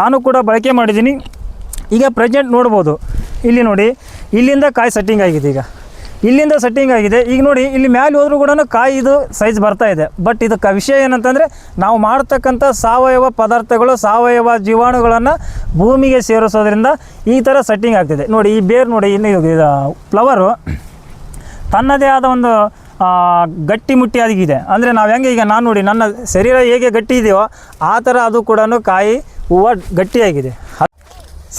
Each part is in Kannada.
ನಾನು ಕೂಡ ಬಳಕೆ ಮಾಡಿದ್ದೀನಿ. ಈಗ ಪ್ರೆಸೆಂಟ್ ನೋಡ್ಬೋದು. ಇಲ್ಲಿ ನೋಡಿ, ಇಲ್ಲಿಂದ ಕಾಯಿ ಸೆಟ್ಟಿಂಗ್ ಆಗಿದೆ ಈಗ. ಇಲ್ಲಿಂದ ಸೆಟ್ಟಿಂಗ್ ಆಗಿದೆ. ಈಗ ನೋಡಿ, ಇಲ್ಲಿ ಮ್ಯಾಲೆ ಹೋದ್ರೂ ಕೂಡ ಕಾಯಿ ಇದು ಸೈಜ್ ಬರ್ತಾ ಇದೆ. ಬಟ್ ಇದಕ್ಕೆ ವಿಷಯ ಏನಂತಂದರೆ, ನಾವು ಮಾಡ್ತಕ್ಕಂಥ ಸಾವಯವ ಪದಾರ್ಥಗಳು, ಸಾವಯವ ಜೀವಾಣುಗಳನ್ನು ಭೂಮಿಗೆ ಸೇರಿಸೋದ್ರಿಂದ ಈ ಥರ ಸೆಟ್ಟಿಂಗ್ ಆಗ್ತಿದೆ. ನೋಡಿ, ಈ ಬೇರು ನೋಡಿ ಇನ್ನು ಇದು ಫ್ಲವರು ತನ್ನದೇ ಆದ ಒಂದು ಗಟ್ಟಿ ಮುಟ್ಟಿ ಅಂದರೆ ನಾವು ಹೆಂಗೆ ಈಗ ನಾನು ನೋಡಿ, ನನ್ನ ಶರೀರ ಹೇಗೆ ಗಟ್ಟಿ ಇದೆಯೋ, ಆ ಥರ ಅದು ಕೂಡ ಕಾಯಿ ಹೂವು ಗಟ್ಟಿಯಾಗಿದೆ.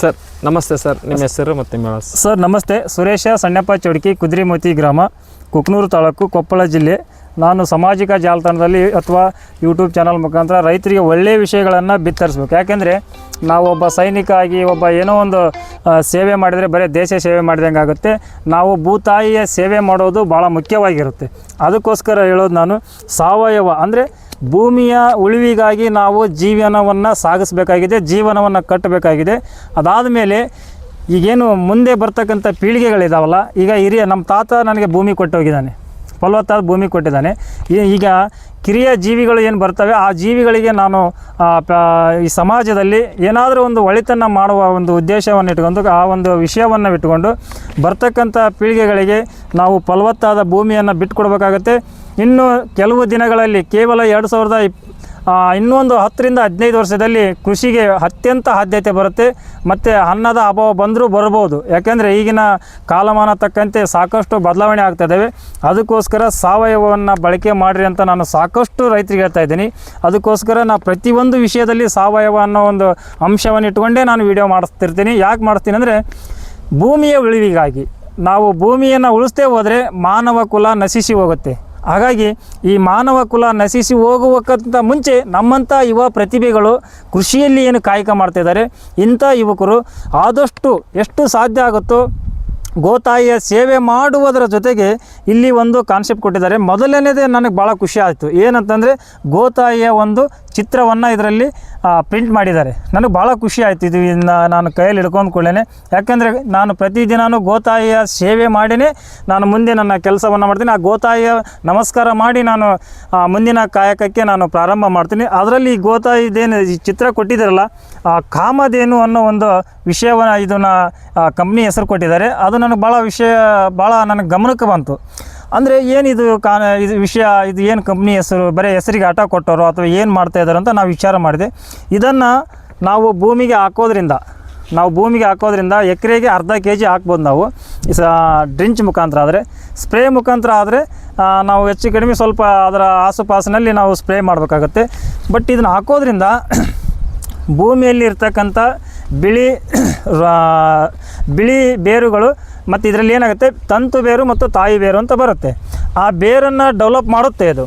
ಸರ್ ನಮಸ್ತೆ ಸರ್ ನಿಮ್ಮ ಹೆಸರು ಮತ್ತು ನಿಮ್ಮ ವಿಳಾಸ ಸರ್ ನಮಸ್ತೆ. ಸುರೇಶ ಸಣ್ಣಪ್ಪ ಚೌಡಕಿ ಕುದುರೆಮೋತಿ ಗ್ರಾಮ ಕುಕ್ನೂರು ತಾಲೂಕು ಕೊಪ್ಪಳ ಜಿಲ್ಲೆ. ನಾನು ಸಾಮಾಜಿಕ ಜಾಲತಾಣದಲ್ಲಿ ಅಥವಾ ಯೂಟ್ಯೂಬ್ ಚಾನಲ್ ಮುಖಾಂತರ ರೈತರಿಗೆ ಒಳ್ಳೆಯ ವಿಷಯಗಳನ್ನು ಬಿತ್ತರಿಸ್ಬೇಕು. ಯಾಕೆಂದರೆ ನಾವು ಒಬ್ಬ ಸೈನಿಕ ಆಗಿ ಒಬ್ಬ ಏನೋ ಒಂದು ಸೇವೆ ಮಾಡಿದರೆ ಬರೀ ದೇಶ ಸೇವೆ ಮಾಡಿದಂಗೆ ಆಗುತ್ತೆ. ನಾವು ಭೂತಾಯಿಯ ಸೇವೆ ಮಾಡೋದು ಭಾಳ ಮುಖ್ಯವಾಗಿರುತ್ತೆ. ಅದಕ್ಕೋಸ್ಕರ ಹೇಳೋದು ನಾನು ಸಾವಯವ ಅಂದರೆ ಭೂಮಿಯ ಉಳಿವಿಗಾಗಿ ನಾವು ಜೀವನವನ್ನು ಸಾಗಿಸಬೇಕಾಗಿದೆ, ಜೀವನವನ್ನು ಕಟ್ಟಬೇಕಾಗಿದೆ. ಅದಾದ ಮೇಲೆ ಈಗೇನು ಮುಂದೆ ಬರ್ತಕ್ಕಂಥ ಪೀಳಿಗೆಗಳಿದಾವಲ್ಲ, ಈಗ ಹಿರಿಯ ನಮ್ಮ ತಾತ ನನಗೆ ಭೂಮಿ ಕೊಟ್ಟೋಗಿದ್ದಾನೆ, ಫಲವತ್ತಾದ ಭೂಮಿ ಕೊಟ್ಟಿದ್ದಾನೆ. ಈಗ ಕಿರಿಯ ಜೀವಿಗಳು ಏನು ಬರ್ತವೆ, ಆ ಜೀವಿಗಳಿಗೆ ನಾನು ಈ ಸಮಾಜದಲ್ಲಿ ಏನಾದರೂ ಒಂದು ಒಳಿತನ್ನು ಮಾಡುವ ಒಂದು ಉದ್ದೇಶವನ್ನು ಇಟ್ಕೊಂಡು, ಆ ಒಂದು ವಿಷಯವನ್ನು ಇಟ್ಕೊಂಡು ಬರ್ತಕ್ಕಂಥ ಪೀಳಿಗೆಗಳಿಗೆ ನಾವು ಫಲವತ್ತಾದ ಭೂಮಿಯನ್ನು ಬಿಟ್ಟುಕೊಡ್ಬೇಕಾಗತ್ತೆ ಇನ್ನು ಕೆಲವು ದಿನಗಳಲ್ಲಿ ಕೇವಲ ಎರಡು ಸಾವಿರದ ಇಪ್ ಇನ್ನೊಂದು ಹತ್ತರಿಂದ ಹದಿನೈದು ವರ್ಷದಲ್ಲಿ ಕೃಷಿಗೆ ಅತ್ಯಂತ ಆದ್ಯತೆ ಬರುತ್ತೆ, ಮತ್ತು ಅನ್ನದ ಅಭಾವ ಬಂದರೂ ಬರಬಹುದು. ಯಾಕೆಂದರೆ ಈಗಿನ ಕಾಲಮಾನ ತಕ್ಕಂತೆ ಸಾಕಷ್ಟು ಬದಲಾವಣೆ ಆಗ್ತಾಯಿದ್ದಾವೆ ಅದಕ್ಕೋಸ್ಕರ ಸಾವಯವವನ್ನು ಬಳಕೆ ಮಾಡಿರಿ ಅಂತ ನಾನು ಸಾಕಷ್ಟು ರೈತರಿಗೆ ಹೇಳ್ತಾ ಇದ್ದೀನಿ. ಅದಕ್ಕೋಸ್ಕರ ನಾನು ಪ್ರತಿಯೊಂದು ವಿಷಯದಲ್ಲಿ ಸಾವಯವ ಅನ್ನೋ ಒಂದು ಅಂಶವನ್ನು ಇಟ್ಕೊಂಡೇ ನಾನು ವಿಡಿಯೋ ಮಾಡಿಸ್ತಿರ್ತೀನಿ. ಯಾಕೆ ಮಾಡಿಸ್ತೀನಿ ಅಂದರೆ, ಭೂಮಿಯ ಉಳಿವಿಗಾಗಿ. ನಾವು ಭೂಮಿಯನ್ನು ಉಳಿಸ್ತೇ ಹೋದರೆ ಮಾನವ ಕುಲ ನಶಿಸಿ ಹೋಗುತ್ತೆ. ಹಾಗಾಗಿ ಈ ಮಾನವ ಕುಲ ನಶಿಸಿ ಹೋಗುವಕ್ಕಿಂತ ಮುಂಚೆ ನಮ್ಮಂಥ ಯುವ ಪ್ರತಿಭೆಗಳು ಕೃಷಿಯಲ್ಲಿ ಏನು ಕಾಯಕ ಮಾಡ್ತಿದ್ದಾರೆ, ಇಂಥ ಯುವಕರು ಆದಷ್ಟು ಎಷ್ಟು ಸಾಧ್ಯ ಆಗುತ್ತೋ ಗೋತಾಯಿಯ ಸೇವೆ ಮಾಡುವುದರ ಜೊತೆಗೆ ಇಲ್ಲಿ ಒಂದು ಕಾನ್ಸೆಪ್ಟ್ ಕೊಟ್ಟಿದ್ದಾರೆ. ಮೊದಲನೇದೇ ನನಗೆ ಭಾಳ ಖುಷಿ ಆಯಿತು. ಏನಂತಂದರೆ ಗೋತಾಯಿಯ ಒಂದು ಚಿತ್ರವನ್ನು ಇದರಲ್ಲಿ ಪ್ರಿಂಟ್ ಮಾಡಿದ್ದಾರೆ. ನನಗೆ ಭಾಳ ಖುಷಿ ಆಯಿತು ಇದು ಇದನ್ನು ನಾನು ಕೈಯಲ್ಲಿ ಹಿಡ್ಕೊಂಡು ಕೊಳ್ಳೇನೆ ಯಾಕೆಂದರೆ ನಾನು ಪ್ರತಿದಿನವೂ ಗೋತಾಯಿಯ ಸೇವೆ ಮಾಡಿನೇ ನಾನು ಮುಂದೆ ನನ್ನ ಕೆಲಸವನ್ನು ಮಾಡ್ತೀನಿ. ಆ ಗೋತಾಯಿಯ ನಮಸ್ಕಾರ ಮಾಡಿ ನಾನು ಮುಂದಿನ ಕಾಯಕಕ್ಕೆ ನಾನು ಪ್ರಾರಂಭ ಮಾಡ್ತೀನಿ. ಅದರಲ್ಲಿ ಈ ಗೋತಾಯಿದೇನು ಈ ಚಿತ್ರ ಕೊಟ್ಟಿದ್ದಾರಲ್ಲ, ಆ, ಕಾಮಧೇನು ಅನ್ನೋ ಒಂದು ವಿಷಯವನ್ನು ಇದನ್ನು ಕಂಪ್ನಿ ಹೆಸರು ಕೊಟ್ಟಿದ್ದಾರೆ. ಅದು ನನಗೆ ಭಾಳ ವಿಷಯ ಭಾಳ ನನಗೆ ಗಮನಕ್ಕೆ ಬಂತು. ಅಂದರೆ ಏನಿದು ಕಾ ಇದು ವಿಷಯ, ಇದು ಏನು ಕಂಪ್ನಿ ಹೆಸರು, ಬರೀ ಹೆಸರಿಗೆ ಆಟ ಕೊಟ್ಟವರು ಅಥವಾ ಏನು ಮಾಡ್ತಾ ಇದ್ದಾರೆ ಅಂತ ನಾವು ವಿಚಾರ ಮಾಡಿದೆ. ಇದನ್ನು ನಾವು ಭೂಮಿಗೆ ಹಾಕೋದ್ರಿಂದ, ನಾವು ಭೂಮಿಗೆ ಹಾಕೋದ್ರಿಂದ ಎಕರೆಗೆ ಅರ್ಧ ಕೆ ಜಿ ಹಾಕ್ಬೋದು ನಾವು. ಸ ಡ್ರಿಂಚ್ ಮುಖಾಂತರ ಆದರೆ, ಸ್ಪ್ರೇ ಮುಖಾಂತರ ಆದರೆ ನಾವು ಹೆಚ್ಚು ಕಡಿಮೆ ಸ್ವಲ್ಪ ಅದರ ಆಸುಪಾಸಿನಲ್ಲಿ ನಾವು ಸ್ಪ್ರೇ ಮಾಡಬೇಕಾಗತ್ತೆ. ಬಟ್ ಇದನ್ನು ಹಾಕೋದ್ರಿಂದ ಭೂಮಿಯಲ್ಲಿ ಇರ್ತಕ್ಕಂಥ ಬಿಳಿ ಬಿಳಿ ಬೇರುಗಳು ಮತ್ತು ಇದರಲ್ಲಿ ಏನಾಗುತ್ತೆ? ತಂತು ಬೇರು ಮತ್ತು ತಾಯಿ ಬೇರು ಅಂತ ಬರುತ್ತೆ. ಆ ಬೇರನ್ನು ಡೆವಲಪ್ ಮಾಡುತ್ತೆ ಅದು.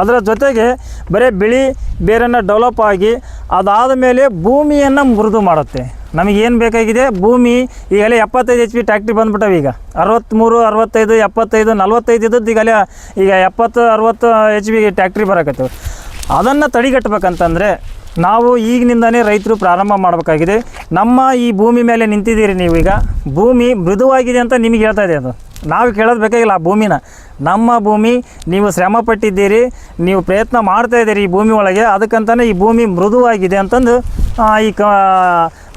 ಅದರ ಜೊತೆಗೆ ಬರೀ ಬಿಳಿ ಬೇರನ್ನು ಡೆವಲಪ್ ಆಗಿ ಅದಾದ ಮೇಲೆ ಭೂಮಿಯನ್ನು ಮೃದು ಮಾಡುತ್ತೆ. ನಮಗೇನು ಬೇಕಾಗಿದೆ? ಭೂಮಿ, ಈಗಲೇ ಎಪ್ಪತ್ತೈದು ಎಚ್ ಪಿ ಟ್ಯಾಕ್ಟ್ರಿ ಬಂದುಬಿಟ್ಟವೆ ಈಗ. ಅರವತ್ತ್ಮೂರು ಅರವತ್ತೈದು, ಎಪ್ಪತ್ತೈದು, ನಲ್ವತ್ತೈದು ಇದ್ದದ್ದು ಈಗಲೇ, ಈಗ ಎಪ್ಪತ್ತು, ಅರವತ್ತು ಎಚ್ ಪಿ ಟ್ಯಾಕ್ಟ್ರಿ ಬರಕತ್ತವೆ. ಅದನ್ನು ತಡೆಗಟ್ಟಬೇಕಂತಂದರೆ ನಾವು ಈಗಿನಿಂದನೇ ರೈತರು ಪ್ರಾರಂಭ ಮಾಡಬೇಕಾಗಿದೆ. ನಮ್ಮ ಈ ಭೂಮಿ ಮೇಲೆ ನಿಂತಿದ್ದೀರಿ ನೀವು ಈಗ ಭೂಮಿ ಮೃದುವಾಗಿದೆ ಅಂತ ನಿಮಗೆ ಹೇಳ್ತಾ ಇದೆ ಅದು. ನಾವು ಕೇಳೋದು ಬೇಕಾಗಿಲ್ಲ ಆ ಭೂಮಿನ. ನಮ್ಮ ಭೂಮಿ, ನೀವು ಶ್ರಮ ಪಟ್ಟಿದ್ದೀರಿ ನೀವು ಪ್ರಯತ್ನ ಮಾಡ್ತಾ ಇದ್ದೀರಿ ಈ ಭೂಮಿ ಒಳಗೆ ಅದಕ್ಕಂತಲೇ ಈ ಭೂಮಿ ಮೃದುವಾಗಿದೆ ಅಂತಂದು ಈ ಕ,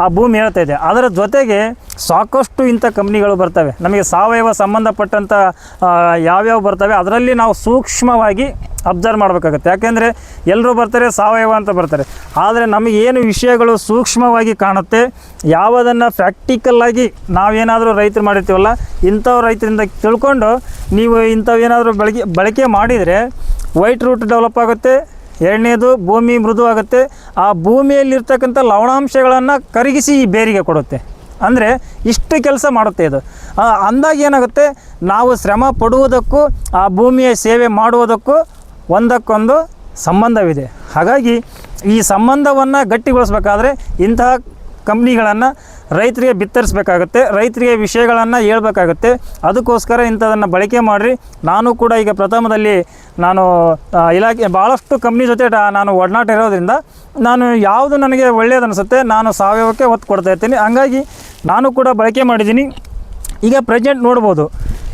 ಆ ಭೂಮಿ ಹೇಳ್ತಾ ಇದೆ ಅದರ ಜೊತೆಗೆ ಸಾಕಷ್ಟು ಇಂಥ ಕಂಪ್ನಿಗಳು ಬರ್ತವೆ. ನಮಗೆ ಸಾವಯವ ಸಂಬಂಧಪಟ್ಟಂಥ ಯಾವ್ಯಾವ ಬರ್ತವೆ, ಅದರಲ್ಲಿ ನಾವು ಸೂಕ್ಷ್ಮವಾಗಿ ಅಬ್ಸರ್ವ್ ಮಾಡಬೇಕಾಗುತ್ತೆ. ಯಾಕೆಂದರೆ ಎಲ್ಲರೂ ಬರ್ತಾರೆ, ಸಾವಯವ ಅಂತ ಬರ್ತಾರೆ. ಆದರೆ ನಮಗೇನು ವಿಷಯಗಳು ಸೂಕ್ಷ್ಮವಾಗಿ ಕಾಣುತ್ತೆ, ಯಾವುದನ್ನು ಪ್ರಾಕ್ಟಿಕಲ್ಲಾಗಿ ನಾವೇನಾದರೂ ರೈತರು ಮಾಡಿರ್ತೀವಲ್ಲ ಇಂಥವು ರೈತರಿಂದ ತಿಳ್ಕೊಂಡು ನೀವು ಇಂಥವೇನಾದರೂ ಬಳಕೆ ಬಳಕೆ ಮಾಡಿದರೆ ವೈಟ್ ರೂಟ್ ಡೆವಲಪ್ ಆಗುತ್ತೆ, ಎರಡನೇದು ಭೂಮಿ ಮೃದು ಆಗುತ್ತೆ. ಆ ಭೂಮಿಯಲ್ಲಿರ್ತಕ್ಕಂಥ ಲವಣಾಂಶಗಳನ್ನು ಕರಗಿಸಿ ಈ ಬೇರಿಗೆ ಕೊಡುತ್ತೆ. ಅಂದರೆ ಇಷ್ಟು ಕೆಲಸ ಮಾಡುತ್ತೆ ಇದು. ಅಂದಾಗ ಏನಾಗುತ್ತೆ, ನಾವು ಶ್ರಮ ಪಡುವುದಕ್ಕೂ, ಆ ಭೂಮಿಯ ಸೇವೆ ಮಾಡುವುದಕ್ಕೂ ಒಂದಕ್ಕೊಂದು ಸಂಬಂಧವಿದೆ. ಹಾಗಾಗಿ ಈ ಸಂಬಂಧವನ್ನು ಗಟ್ಟಿಗೊಳಿಸ್ಬೇಕಾದ್ರೆ ಇಂತಹ ಕಂಪ್ನಿಗಳನ್ನು ರೈತರಿಗೆ ಬಿತ್ತರಿಸಬೇಕಾಗುತ್ತೆ, ರೈತರಿಗೆ ವಿಷಯಗಳನ್ನು ಹೇಳ್ಬೇಕಾಗುತ್ತೆ. ಅದಕ್ಕೋಸ್ಕರ ಇಂಥದನ್ನು ಬಳಕೆ ಮಾಡಿರಿ. ನಾನು ಕೂಡ ಈಗ ಪ್ರಥಮದಲ್ಲಿ ನಾನು ಇಲಾಖೆ ಭಾಳಷ್ಟು ಕಂಪ್ನಿ ಜೊತೆ ನಾನು ಒಡನಾಟ ಇರೋದ್ರಿಂದ ನಾನು ಯಾವುದು ನನಗೆ ಒಳ್ಳೆಯದು ಅನಿಸುತ್ತೆ ನಾನು ಸಾವಯವಕ್ಕೆ ಒತ್ತು ಕೊಡ್ತಾ ಇರ್ತೀನಿ. ಹಂಗಾಗಿ ನಾನು ಕೂಡ ಬಳಕೆ ಮಾಡಿದ್ದೀನಿ. ಈಗ ಪ್ರೆಸೆಂಟ್ ನೋಡ್ಬೋದು.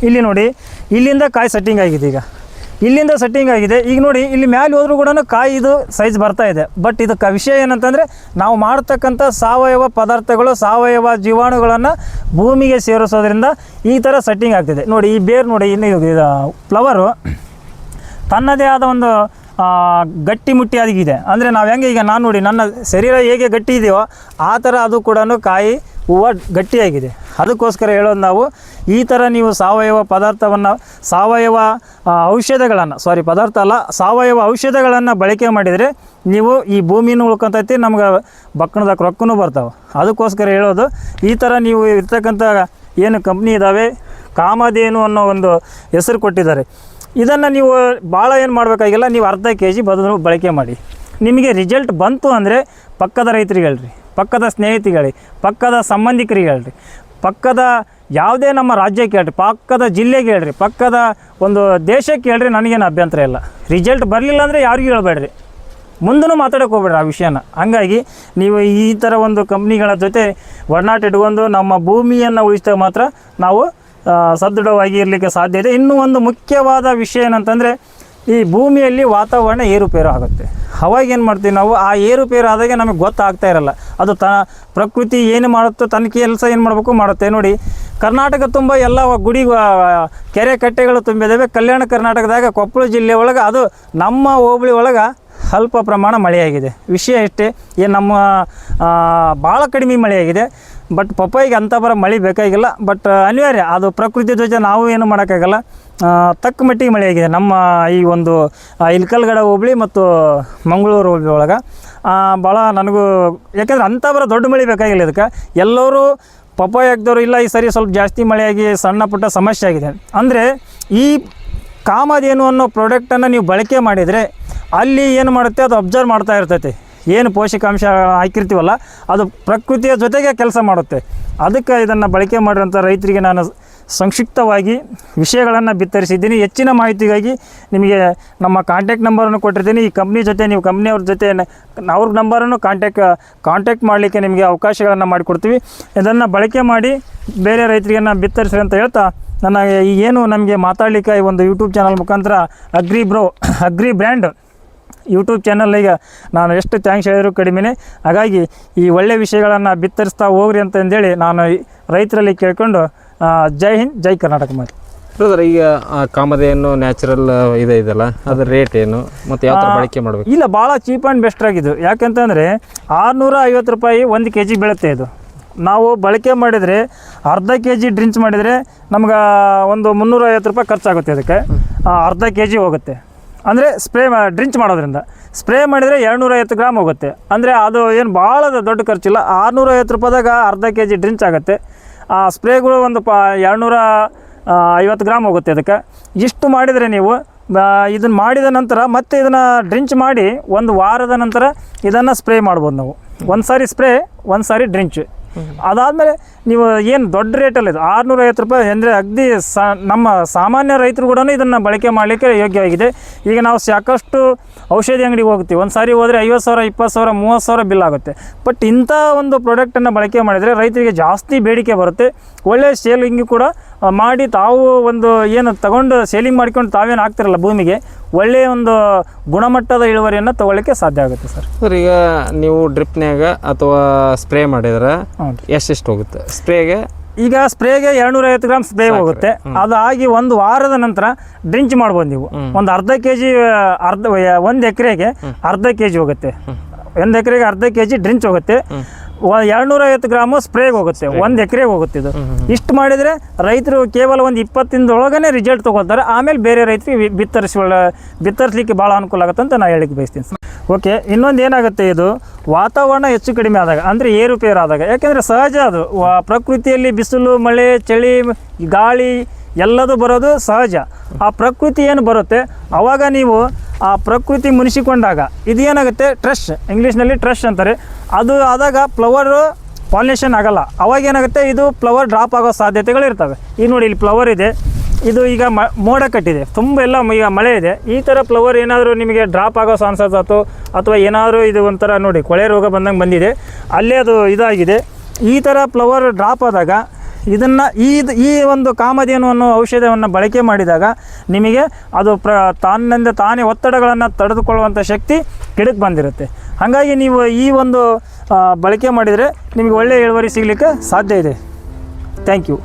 ಇಲ್ಲಿ ನೋಡಿ, ಇಲ್ಲಿಂದ ಕಾಯಿ ಸೆಟ್ಟಿಂಗ್ ಆಗಿದೆ ಈಗ. ಇಲ್ಲಿಂದ ಸೆಟ್ಟಿಂಗ್ ಆಗಿದೆ. ಈಗ ನೋಡಿ, ಇಲ್ಲಿ ಮ್ಯಾಲೆ ಹೋದ್ರೂ ಕೂಡ ಕಾಯಿ ಇದು ಸೈಜ್ ಬರ್ತಾ ಇದೆ. ಬಟ್ ಇದಕ್ಕೆ ವಿಷಯ ಏನಂತಂದರೆ, ನಾವು ಮಾಡ್ತಕ್ಕಂಥ ಸಾವಯವ ಪದಾರ್ಥಗಳು, ಸಾವಯವ ಜೀವಾಣುಗಳನ್ನು ಭೂಮಿಗೆ ಸೇರಿಸೋದ್ರಿಂದ ಈ ಥರ ಸೆಟ್ಟಿಂಗ್ ಆಗ್ತಿದೆ. ನೋಡಿ, ಈ ಬೇರು ನೋಡಿ, ಇನ್ನು ಇದು ಫ್ಲವರು ತನ್ನದೇ ಆದ ಒಂದು ಗಟ್ಟಿಮುಟ್ಟಿ ಗಟ್ಟಿ ಮುಟ್ಟಿ ಆಗಿದೆ. ಅಂದರೆ ನಾವು ಹೆಂಗೆ ಈಗ ನಾನು ನೋಡಿ, ನನ್ನ ಶರೀರ ಹೇಗೆ ಗಟ್ಟಿ ಇದೆಯೋ, ಆ ಥರ ಅದು ಕೂಡ ಕಾಯಿ ಹೂವು ಗಟ್ಟಿಯಾಗಿದೆ. ಅದಕ್ಕೋಸ್ಕರ ಹೇಳೋದು ನಾವು, ಈ ಥರ ನೀವು ಸಾವಯವ ಪದಾರ್ಥವನ್ನು, ಸಾವಯವ ಔಷಧಗಳನ್ನು ಸಾರಿ ಪದಾರ್ಥ ಅಲ್ಲ, ಸಾವಯವ ಔಷಧಗಳನ್ನು ಬಳಕೆ ಮಾಡಿದರೆ ನೀವು ಈ ಭೂಮಿನೂ ಉಳ್ಕೊತೈತಿ, ನಮ್ಗೆ ಬಕ್ಕಣದ ರೊಕ್ಕನೂ ಬರ್ತಾವೆ. ಅದಕ್ಕೋಸ್ಕರ ಹೇಳೋದು, ಈ ಥರ ನೀವು ಇರ್ತಕ್ಕಂಥ ಏನು ಕಂಪ್ನಿ ಇದ್ದಾವೆ ಕಾಮಧೇನು ಅನ್ನೋ ಒಂದು ಹೆಸರು ಕೊಟ್ಟಿದ್ದಾರೆ. ಇದನ್ನು ನೀವು ಭಾಳ ಏನು ಮಾಡಬೇಕಾಗಿಲ್ಲ, ನೀವು ಅರ್ಧ ಕೆ ಜಿ ಬದಲು ಬಳಕೆ ಮಾಡಿ. ನಿಮಗೆ ರಿಸಲ್ಟ್ ಬಂತು ಅಂದರೆ ಪಕ್ಕದ ರೈತರಿಗೆ ಹೇಳ್ರಿ ಪಕ್ಕದ ಸ್ನೇಹಿತರಿಗೆ ಹೇಳಿ ಪಕ್ಕದ ಸಂಬಂಧಿಕರಿಗೆ ಹೇಳ್ರಿ ಪಕ್ಕದ ಯಾವುದೇ ನಮ್ಮ ರಾಜ್ಯಕ್ಕೆ ಹೇಳ್ರಿ ಪಕ್ಕದ ಜಿಲ್ಲೆಗೆ ಹೇಳ್ರಿ ಪಕ್ಕದ ಒಂದು ದೇಶಕ್ಕೆ ಹೇಳ್ರಿ ನನಗೇನು ಅಭ್ಯಂತರ ಇಲ್ಲ. ರಿಸಲ್ಟ್ ಬರಲಿಲ್ಲ ಅಂದರೆ ಯಾರಿಗೂ ಹೇಳ್ಬೇಡ್ರಿ. ಮುಂದೂ ಮಾತಾಡೋಕೆ ಹೋಗ್ಬೇಡ್ರಿ ಆ ವಿಷಯನ. ಹಾಗಾಗಿ ನೀವು ಈ ಥರ ಒಂದು ಕಂಪ್ನಿಗಳ ಜೊತೆ ಒಡನಾಟ ಇಟ್ಕೊಂಡು ನಮ್ಮ ಭೂಮಿಯನ್ನು ಉಳಿಸಿದಾಗ ಮಾತ್ರ ನಾವು ಸದೃಢವಾಗಿ ಇರಲಿಕ್ಕೆ ಸಾಧ್ಯ ಇದೆ. ಇನ್ನೂ ಒಂದು ಮುಖ್ಯವಾದ ವಿಷಯ ಏನಂತಂದರೆ ಈ ಭೂಮಿಯಲ್ಲಿ ವಾತಾವರಣ ಏರುಪೇರು ಆಗುತ್ತೆ. ಅವಾಗ ಏನು ಮಾಡ್ತೀವಿ ನಾವು? ಆ ಏರುಪೇರು ಆದಾಗೆ ನಮಗೆ ಗೊತ್ತಾಗ್ತಾ ಇರಲ್ಲ. ಅದು ತ, ಪ್ರಕೃತಿ ಏನು ಮಾಡುತ್ತೋ ತನ್ನ ಕೆಲಸ ಏನು ಮಾಡಬೇಕು ಮಾಡುತ್ತೆ. ನೋಡಿ, ಕರ್ನಾಟಕ ತುಂಬ ಎಲ್ಲ ಗುಡಿ ಕೆರೆ ಕಟ್ಟೆಗಳು ತುಂಬಿದ್ದಾವೆ ಕಲ್ಯಾಣ ಕರ್ನಾಟಕದಾಗ ಕೊಪ್ಪಳ ಜಿಲ್ಲೆ ಒಳಗೆ ಅದು ನಮ್ಮ ಹೋಬಳಿ ಒಳಗೆ ಅಲ್ಪ ಪ್ರಮಾಣ ಮಳೆಯಾಗಿದೆ. ವಿಷಯ ಇಷ್ಟೇ ಏನು ನಮ್ಮ ಭಾಳ ಕಡಿಮೆ ಮಳೆಯಾಗಿದೆ. ಬಟ್ ಪಪ್ಪಾಯಿಗೆ ಅಂಥ ಬರೋ ಮಳೆ ಬೇಕಾಗಿಲ್ಲ. ಬಟ್ ಅನಿವಾರ್ಯ, ಅದು ಪ್ರಕೃತಿ ಧ್ವಜ ನಾವು ಏನು ಮಾಡೋಕ್ಕಾಗಲ್ಲ. ತಕ್ಕ ಮಟ್ಟಿಗೆ ಮಳೆಯಾಗಿದೆ. ನಮ್ಮ ಈ ಒಂದು ಇಲ್ಕಲ್ಗಡ ಹೋಬಳಿ ಮತ್ತು ಮಂಗಳೂರು ಹೋಬಳಿ ಒಳಗೆ. ಭಾಳ ನನಗೂ, ಯಾಕೆಂದ್ರೆ ಅಂಥ ಬರೋ ದೊಡ್ಡ ಮಳೆ ಬೇಕಾಗಿಲ್ಲ ಇದಕ್ಕೆ. ಎಲ್ಲರೂ ಪಪ್ಪಾಯಿ ಹಾಕಿದವರು ಇಲ್ಲ, ಈ ಸರಿ ಸ್ವಲ್ಪ ಜಾಸ್ತಿ ಮಳೆಯಾಗಿ ಸಣ್ಣ ಪುಟ್ಟ ಸಮಸ್ಯೆ ಆಗಿದೆ. ಅಂದರೆ ಈ ಕಾಮದೇನು ಅನ್ನೋ ಪ್ರಾಡಕ್ಟನ್ನು ನೀವು ಬಳಕೆ ಮಾಡಿದರೆ ಅಲ್ಲಿ ಏನು ಮಾಡುತ್ತೆ, ಅದು ಅಬ್ಸರ್ವ್ ಮಾಡ್ತಾ ಇರ್ತೈತಿ. ಏನು ಪೋಷಕಾಂಶ ಹಾಕಿರ್ತೀವಲ್ಲ, ಅದು ಪ್ರಕೃತಿಯ ಜೊತೆಗೆ ಕೆಲಸ ಮಾಡುತ್ತೆ. ಅದಕ್ಕೆ ಇದನ್ನು ಬಳಕೆ ಮಾಡಿರೋಂಥ ರೈತರಿಗೆ ನಾನು ಸಂಕ್ಷಿಪ್ತವಾಗಿ ವಿಷಯಗಳನ್ನು ಬಿತ್ತರಿಸಿದ್ದೀನಿ. ಹೆಚ್ಚಿನ ಮಾಹಿತಿಗಾಗಿ ನಿಮಗೆ ನಮ್ಮ ಕಾಂಟ್ಯಾಕ್ಟ್ ನಂಬರನ್ನು ಕೊಟ್ಟಿರ್ತೀನಿ. ಈ ಕಂಪ್ನಿ ಜೊತೆ, ನೀವು ಕಂಪ್ನಿಯವ್ರ ಜೊತೆ ಅವ್ರ ನಂಬರನ್ನು ಕಾಂಟ್ಯಾಕ್ಟ್ ಕಾಂಟ್ಯಾಕ್ಟ್ ಮಾಡಲಿಕ್ಕೆ ನಿಮಗೆ ಅವಕಾಶಗಳನ್ನು ಮಾಡಿಕೊಡ್ತೀವಿ. ಇದನ್ನು ಬಳಕೆ ಮಾಡಿ ಬೇರೆ ರೈತರಿಗೆ ಬಿತ್ತರಿಸಿ ಅಂತ ಹೇಳ್ತಾ, ನನ್ನ ಏನು ನಮಗೆ ಮಾತಾಡಲಿಕ್ಕೆ ಈ ಒಂದು ಯೂಟ್ಯೂಬ್ ಚಾನಲ್ ಮುಖಾಂತರ agri bro agri brand YouTube ಚಾನಲ್ಗೆ ನಾನು ಎಷ್ಟು ಥ್ಯಾಂಕ್ಸ್ ಹೇಳಿದ್ರು ಕಡಿಮೆನೇ. ಹಾಗಾಗಿ ಈ ಒಳ್ಳೆಯ ವಿಷಯಗಳನ್ನು ಬಿತ್ತರಿಸ್ತಾ ಹೋಗ್ರಿ ಅಂತಂದೇಳಿ ನಾನು ರೈತರಲ್ಲಿ ಕೇಳಿಕೊಂಡು ಜೈ ಹಿಂದ್ ಜೈ ಕರ್ನಾಟಕ ಮಾಡಿ ಬ್ರದರ್ ಈಗ ಕಾಮದೇನು ಕಾಮಧೇನು ನ್ಯಾಚುರಲ್ ಇದೆ ಇದೆಲ್ಲ ಅದ್ರ ರೇಟ್ ಏನು ಮತ್ತು ಯಾವ ಥರ ಬಳಕೆ ಮಾಡಬೇಕು? ಇಲ್ಲ ಭಾಳ ಚೀಪ್ ಆ್ಯಂಡ್ ಬೆಸ್ಟ್ ಆಗಿದ್ದು. ಯಾಕಂತಂದರೆ ಆರುನೂರ ಐವತ್ತು ರೂಪಾಯಿ ಒಂದು ಕೆ ಜಿ ಬೀಳುತ್ತೆ ಇದು. ನಾವು ಬಳಕೆ ಮಾಡಿದರೆ ಅರ್ಧ ಕೆ ಜಿ ಡ್ರಿಂಕ್ಸ್ ಮಾಡಿದರೆ ನಮ್ಗೆ ಒಂದು ಮುನ್ನೂರ ಐವತ್ತು ರೂಪಾಯಿ ಖರ್ಚಾಗುತ್ತೆ ಅದಕ್ಕೆ. ಅರ್ಧ ಕೆ ಜಿ ಹೋಗುತ್ತೆ. ಅಂದರೆ ಸ್ಪ್ರೇ ಡ್ರಿಂಚ್ ಮಾಡೋದ್ರಿಂದ. ಸ್ಪ್ರೇ ಮಾಡಿದರೆ ಎರಡುನೂರೈವತ್ತು ಗ್ರಾಮ್ ಹೋಗುತ್ತೆ. ಅಂದರೆ ಅದು ಏನು ಭಾಳ ದೊಡ್ಡ ಖರ್ಚಿಲ್ಲ. ಆರುನೂರ ಐವತ್ತು ರೂಪಾಯಿದಾಗ ಅರ್ಧ ಕೆ ಜಿ ಡ್ರಿಂಚ್ ಆಗುತ್ತೆ. ಆ ಸ್ಪ್ರೇಗಳು ಒಂದು ಪ ಎರಡುನೂರ ಐವತ್ತು ಗ್ರಾಮ್ ಹೋಗುತ್ತೆ ಅದಕ್ಕೆ. ಇಷ್ಟು ಮಾಡಿದರೆ ನೀವು ಇದನ್ನು ಮಾಡಿದ ನಂತರ ಮತ್ತೆ ಇದನ್ನು ಡ್ರಿಂಚ್ ಮಾಡಿ ಒಂದು ವಾರದ ನಂತರ ಇದನ್ನು ಸ್ಪ್ರೇ ಮಾಡ್ಬೋದು ನಾವು. ಒಂದು ಸಾರಿ ಸ್ಪ್ರೇ ಒಂದು ಸಾರಿ ಡ್ರಿಂಚ್ ಅದಾದಮೇಲೆ ನೀವು ಏನು ದೊಡ್ಡ ರೇಟಲ್ಲಿ ಇದು ಆರುನೂರ ಐವತ್ತು ರೂಪಾಯಿ ಅಂದರೆ ಅಗ್ದಿ ಸ, ನಮ್ಮ ಸಾಮಾನ್ಯ ರೈತರು ಕೂಡ ಇದನ್ನು ಬಳಕೆ ಮಾಡಲಿಕ್ಕೆ ಯೋಗ್ಯವಾಗಿದೆ ಈಗ ನಾವು ಸಾಕಷ್ಟು ಔಷಧಿ ಅಂಗಡಿಗೆ ಹೋಗ್ತೀವಿ. ಒಂದು ಸಾರಿ ಹೋದರೆ ಐವತ್ತು ಸಾವಿರ, ಇಪ್ಪತ್ತು ಸಾವಿರ, ಮೂವತ್ತು ಸಾವಿರ ಬಿಲ್ ಆಗುತ್ತೆ. ಬಟ್ ಇಂಥ ಒಂದು ಪ್ರಾಡಕ್ಟನ್ನು ಬಳಕೆ ಮಾಡಿದರೆ ರೈತರಿಗೆ ಜಾಸ್ತಿ ಬೇಡಿಕೆ ಬರುತ್ತೆ. ಒಳ್ಳೆಯ ಸೇಲಿಂಗ್ ಕೂಡ ಮಾಡಿ ತಾವು ಒಂದು ಏನು ತಗೊಂಡು ಸೇಲಿಂಗ್ ಮಾಡ್ಕೊಂಡು ತಾವೇನು ಹಾಕ್ತಿರಲ್ಲ ಭೂಮಿಗೆ ಒಳ್ಳೆಯ ಒಂದು ಗುಣಮಟ್ಟದ ಇಳುವರಿಯನ್ನು ತಗೊಳ್ಳಿಕ್ಕೆ ಸಾಧ್ಯ ಆಗುತ್ತೆ ಸರ್. ಸರ್ ಈಗ ನೀವು ಡ್ರಿಪ್ನ್ಯಾಗ ಅಥವಾ ಸ್ಪ್ರೇ ಮಾಡಿದ್ರೆ ಎಷ್ಟೆಷ್ಟು ಹೋಗುತ್ತೆ? ಸ್ಪ್ರೇಗೆ ಈಗ ಸ್ಪ್ರೇಗೆ ಎರಡ್ನೂರ ಐವತ್ತು ಗ್ರಾಮ್ ಸ್ಪ್ರೇ ಹೋಗುತ್ತೆ. ಅದು ಆಗಿ ಒಂದು ವಾರದ ನಂತರ ಡ್ರಿಂಚ್ ಮಾಡ್ಬೋದು ನೀವು. ಒಂದು ಅರ್ಧ ಕೆ ಜಿ ಅರ್ಧ ಒಂದು ಎಕರೆಗೆ ಅರ್ಧ ಕೆ ಜಿ ಹೋಗುತ್ತೆ ಒಂದು ಎಕರೆಗೆ ಅರ್ಧ ಕೆ ಜಿ ಡ್ರಿಂಚ್ ಹೋಗುತ್ತೆ. ಎರಡ್ನೂರ ಐವತ್ತು ಗ್ರಾಮು ಸ್ಪ್ರೇಗೆ ಹೋಗುತ್ತೆ ಒಂದು ಎಕರೆಗೆ ಹೋಗುತ್ತೆ ಇದು. ಇಷ್ಟು ಮಾಡಿದರೆ ರೈತರು ಕೇವಲ ಒಂದು ಇಪ್ಪತ್ತಿನದೊಳಗನೆ ರಿಸಲ್ಟ್ ತೊಗೊಳ್ತಾರೆ ಆಮೇಲೆ ಬೇರೆ ರೈತರಿಗೆ ಬಿತ್ತರಿಸಿ ಬಿತ್ತರಿಸಲಿಕ್ಕೆ ಭಾಳ ಅನುಕೂಲ ಆಗುತ್ತೆ ಅಂತ ನಾನು ಹೇಳಿಕ್ಕೆ ಬಯಸ್ತೀನಿ ಓಕೆ ಇನ್ನೊಂದು ಏನಾಗುತ್ತೆ ಇದು? ವಾತಾವರಣ ಹೆಚ್ಚು ಕಡಿಮೆ ಆದಾಗ ಅಂದರೆ ಏರುಪೇರು ಆದಾಗ ಯಾಕೆಂದರೆ ಸಹಜ ಅದು ವಾ- ಪ್ರಕೃತಿಯಲ್ಲಿ ಬಿಸಿಲು ಮಳೆ ಚಳಿ ಗಾಳಿ ಎಲ್ಲದೂ ಬರೋದು ಸಹಜ. ಆ ಪ್ರಕೃತಿ ಏನು ಬರುತ್ತೆ? ಆವಾಗ ನೀವು ಆ ಪ್ರಕೃತಿ ಮುನಿಸಿಕೊಂಡಾಗ ಇದು ಏನಾಗುತ್ತೆ ಟ್ರಶ್ ಇಂಗ್ಲೀಷ್ನಲ್ಲಿ ಟ್ರಶ್ ಅಂತಾರೆ. ಅದು ಆದಾಗ ಫ್ಲವರು ಪಾಲಿನೇಷನ್ ಆಗಲ್ಲ. ಅವಾಗ ಏನಾಗುತ್ತೆ? ಇದು ಫ್ಲವರ್ ಡ್ರಾಪ್ ಆಗೋ ಸಾಧ್ಯತೆಗಳು ಇರ್ತವೆ ಈಗ ನೋಡಿ ಇಲ್ಲಿ ಫ್ಲವರ್ ಇದೆ. ಇದು ಈಗ ಮ, ಮೋಡ ಕಟ್ಟಿದೆ. ತುಂಬ ಎಲ್ಲ ಈಗ ಮಳೆ ಇದೆ. ಈ ಥರ ಫ್ಲವರ್ ಏನಾದರೂ ನಿಮಗೆ ಡ್ರಾಪ್ ಆಗೋ ಚಾನ್ಸಸ್ ಆಯಿತು? ಅಥವಾ ಏನಾದರೂ ಇದು ಒಂಥರ ನೋಡಿ, ಕೊಳೆ ರೋಗ ಬಂದಂಗೆ ಬಂದಿದೆ. ಅಲ್ಲೇ ಅದು ಇದಾಗಿದೆ. ಈ ಥರ ಫ್ಲವರ್ ಡ್ರಾಪ್ ಆದಾಗ ಇದನ್ನು ಈ ಈ ಒಂದು ಕಾಮಧೇನು ಅನ್ನೋ ಔಷಧವನ್ನು ಬಳಕೆ ಮಾಡಿದಾಗ ನಿಮಗೆ ಅದು ಪ್ರ ತಾನಿಂದ ತಾನೇ ಒತ್ತಡಗಳನ್ನು ತಡೆದುಕೊಳ್ಳುವಂಥ ಶಕ್ತಿ ಗಿಡಕ್ಕೆ ಬಂದಿರುತ್ತೆ. ಹಾಗಾಗಿ ನೀವು ಈ ಒಂದು ಬಳಕೆ ಮಾಡಿದರೆ ನಿಮಗೆ ಒಳ್ಳೆಯ ಇಳುವರಿ ಸಿಗಲಿಕ್ಕೆ ಸಾಧ್ಯ ಇದೆ. Thank you